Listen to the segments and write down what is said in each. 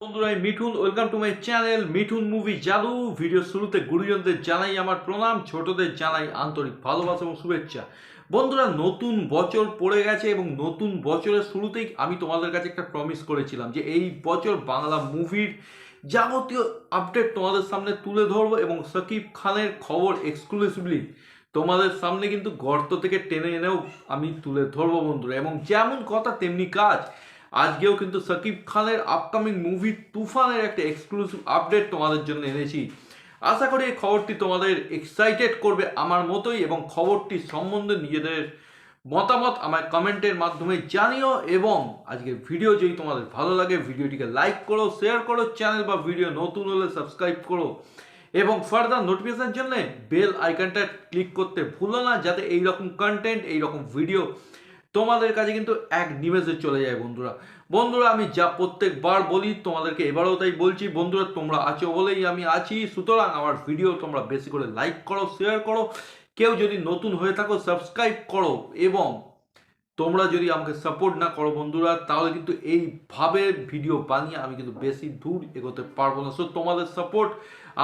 বন্ধুরা Mithun welcome to my channel Mithun movie জাদু। Video শুরুতে গুরুজনদের জানাই আমার প্রণাম, ছোটদের জানাই আন্তরিক ভালোবাসা এবং শুভেচ্ছা। বন্ধুরা, নতুন বছর পড়ে গেছে এবং নতুন বছরের শুরুতেই আমি তোমাদের কাছে একটা প্রমিস করেছিলাম যে এই বছর বাংলা মুভির যাবতীয় আপডেট তোমাদের সামনে তুলে ধরবো এবং সাকিব খানের খবর এক্সক্লুসিভলি তোমাদের সামনে কিন্তু গর্ত থেকে টেনে এনেও আমি তুলে ধরবো বন্ধুরা। এবং যেমন কথা, তেমনি কাজ। আজকেও কিন্তু সাকিব খানের আপকামিং মুভি তুফানের একটা এক্সক্লুসিভ আপডেট তোমাদের জন্য এনেছি। আশা করি এই খবরটি তোমাদের এক্সাইটেড করবে আমার মতোই এবং খবরটি সম্বন্ধে নিজেদের মতামত আমার কমেন্টের মাধ্যমে জানিও এবং আজকে ভিডিও যদি তোমাদের ভালো লাগে ভিডিওটিকে লাইক করো শেয়ার করো চ্যানেল বা ভিডিও নতুন হলে সাবস্ক্রাইব করো এবং ফার্দার নোটিফিকেশন জন্য বেল আইকনটা ক্লিক করতে ভুলো না যাতে এইরকম কন্টেন্ট এইরকম ভিডিও তোমাদের কাছে কিন্তু এক নিমেষে চলে যায় বন্ধুরা। বন্ধুরা, আমি যা প্রত্যেকবার বলি, তোমাদেরকে এবারও তাই বলছি, বন্ধুরা, তোমরা আছো বলেই আমি আছি। সুতরাং আমার ভিডিও তোমরা বেশি করে লাইক করো শেয়ার করো। কেউ যদি নতুন হয়ে থাকো সাবস্ক্রাইব করো এবং তোমরা যদি আমাকে সাপোর্ট না করো বন্ধুরা, তাহলে কিন্তু এইভাবে ভিডিও বানিয়ে আমি কিন্তু বেশি দূর এগোতে পারব না। সো তোমাদের সাপোর্ট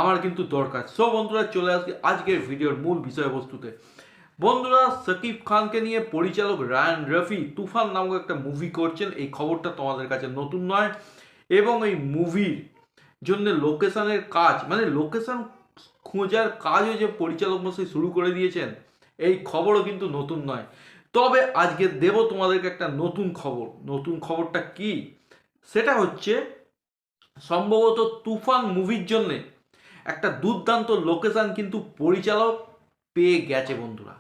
আমার কিন্তু দরকার। সো বন্ধুরা, চলে আসবে আজকের ভিডিওর মূল বিষয়বস্তুতে। বন্ধুরা, সাকিব খানকে নিয়ে পরিচালক রায়ান রফি তুফান নামক একটা মুভি করছেন। এই খবরটা তোমাদের কাছে নতুন নয়। এবং এই মুভির জন্য লোকেশনের কাজ মানে লোকেশন খোঁজার কাজও যে পরিচালক মশাই শুরু করে দিয়েছেন, এই খবরও কিন্তু নতুন নয়। তবে আজকে দেব তোমাদেরকে একটা নতুন খবর। নতুন খবরটা কি? সেটা হচ্ছে, সম্ভবত তুফান মুভির জন্যে একটা দুর্দান্ত লোকেশান কিন্তু পরিচালক পেয়ে গেছে বন্ধুরা।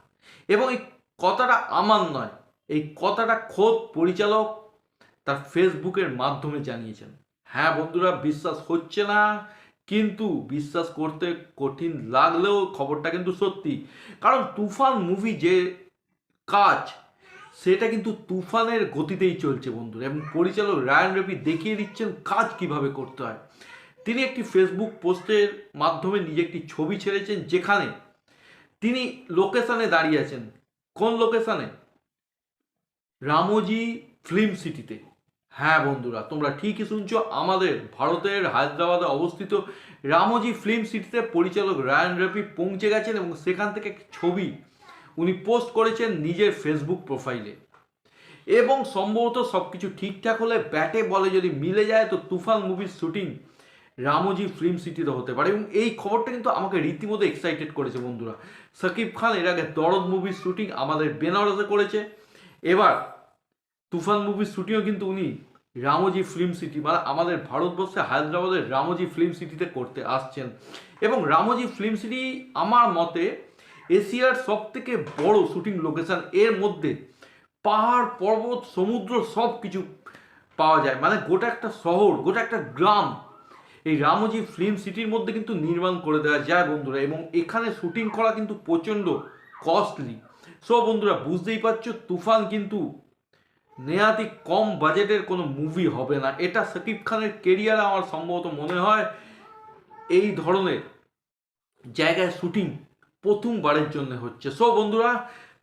এবং এই কথাটা আমার নয়, এই কথাটা খোদ পরিচালক তার ফেসবুকের মাধ্যমে জানিয়েছেন। হ্যাঁ বন্ধুরা, বিশ্বাস হচ্ছে না, কিন্তু বিশ্বাস করতে কঠিন লাগলেও খবরটা কিন্তু সত্যি। কারণ তুফান মুভি যে কাজ, সেটা কিন্তু তুফানের গতিতেই চলছে বন্ধুরা। এবং পরিচালক রায়ান রবি দেখিয়ে দিচ্ছেন কাজ কীভাবে করতে হয়। তিনি একটি ফেসবুক পোস্টের মাধ্যমে নিজে একটি ছবি ছেড়েছেন, যেখানে তিনি লোকেশনে দাঁড়িয়ে আছেন। কোন লোকেশনে রামোজি ফিল্ম সিটিতে হ্যাঁ বন্ধুরা, তোমরা ঠিকই শুনছো, আমাদের ভারতের হায়দ্রাবাদে অবস্থিত রামোজি ফিল্ম সিটিতে পরিচালক রায়ান রবি পৌঁছে গেছেন এবং সেখান থেকে ছবি উনি পোস্ট করেছেন নিজের ফেসবুক প্রোফাইলে এবং সম্ভবত সব কিছু ঠিকঠাক হলে ব্যাটে বলে যদি মিলে যায়, তো তুফান মুভির শুটিং রামোজি ফিল্ম সিটিতে হতে পারে এবং এই খবরটা কিন্তু আমাকে রীতিমতো এক্সাইটেড করেছে বন্ধুরা। সাকিব খান এর আগে দরদ মুভির শ্যুটিং আমাদের বেনারসে করেছে। এবার তুফান মুভির শ্যুটিংও কিন্তু উনি রামোজি ফিল্ম সিটি মানে আমাদের ভারতবর্ষে হায়দ্রাবাদের রামোজি ফিল্ম সিটিতে করতে আসছেন। এবং রামোজি ফিল্ম সিটি আমার মতে এশিয়ার সব থেকে বড় শুটিং লোকেশান এর মধ্যে পাহাড়, পর্বত, সমুদ্র সব কিছু পাওয়া যায়। মানে গোটা একটা শহর, গোটা একটা গ্রাম এই রামজি ফিল্ম সিটির মধ্যে কিন্তু নির্মাণ করে দেওয়া যায় বন্ধুরা, এবং এখানে শুটিং করা কিন্তু প্রচণ্ড কস্টলি সো বন্ধুরা, বুঝতেই পারছ, তুফান কিন্তু নেহাতি কম বাজেটের কোনো মুভি হবে না। এটা সাকিব খানের কেরিয়ারে আমার সম্ভবত মনে হয় এই ধরনের জায়গায় শুটিং প্রথমবারের জন্য হচ্ছে। সো বন্ধুরা,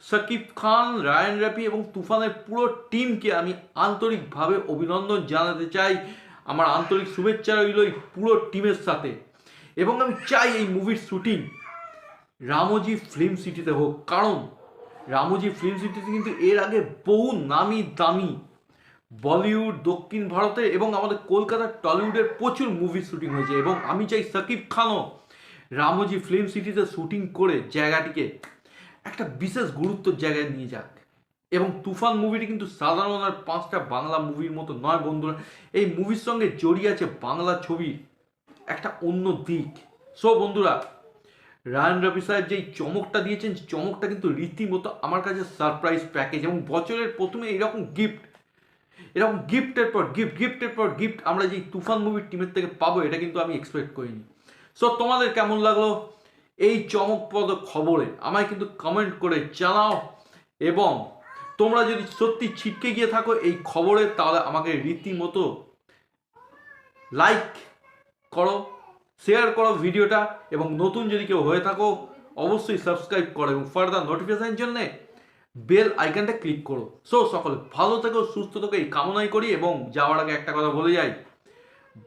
সাকিব খান, রায়ান রাফি এবং তুফানের পুরো টিমকে আমি আন্তরিকভাবে অভিনন্দন জানাতে চাই। আমার আন্তরিক শুভেচ্ছা রইল এই পুরো টিমের সাথে। এবং আমি চাই এই মুভির শ্যুটিং রামোজি ফিল্ম সিটিতে হোক। কারণ রামোজি ফিল্ম সিটিতে কিন্তু এর আগে বহু নামি দামি বলিউড, দক্ষিণ ভারতের এবং আমাদের কলকাতার টলিউডের প্রচুর মুভি শ্যুটিং হয়েছে। এবং আমি চাই সাকিব খানও রামোজি ফিল্ম সিটিতে শ্যুটিং করে জায়গাটিকে একটা বিশেষ গুরুত্বর জায়গায় নিয়ে যাক। এবং তুফান মুভিটি কিন্তু সাধারণ আর পাঁচটা বাংলা মুভির মতো নয় বন্ধুরা। এই মুভির সঙ্গে জড়িয়ে আছে বাংলা ছবির একটা অন্য দিক। সো বন্ধুরা, রায়ন রবি সাহেব যেই চমকটা দিয়েছেন চমকটা কিন্তু রীতিমতো আমার কাছে সারপ্রাইজ প্যাকেজ এবং বছরের প্রথমে এরকম গিফট এরকম গিফটের পর গিফট গিফটের পর গিফট আমরা যেই তুফান মুভির টিমের থেকে পাবো, এটা কিন্তু আমি এক্সপেক্ট করিনি। সো তোমাদের কেমন লাগল এই চমকপ্রদ খবরে? আমায় কিন্তু কমেন্ট করে জানাও এবং তোমরা যদি সত্যি ছিটকে গিয়ে থাকো এই খবরে, তাহলে আমাকে রীতিমতো লাইক করো শেয়ার করো ভিডিওটা, এবং নতুন যদি কেউ হয়ে থাকো, অবশ্যই সাবস্ক্রাইব করো এবং ফার্দার নোটিফিকেশনের জন্যে বেল আইকনটা ক্লিক করো। সো সকলে ভালো থেকো, সুস্থ থেকো, এই কামনাই করি, এবং যাওয়ার আগে একটা কথা বলে যাই।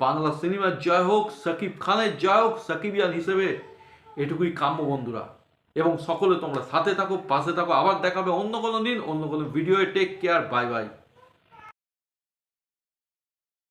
বাংলা সিনেমার জয় হোক, সাকিব খানের জয় হোক, সাকিবিয়ান হিসেবে এটুকুই কাম্য বন্ধুরা। এবং সকলে তোমরা সাথে থাকো, পাশে থাকো, আবার দেখাবে অন্য কোনো দিন, অন্য কোনো ভিডিওয়ে টেক কেয়ার বাই বাই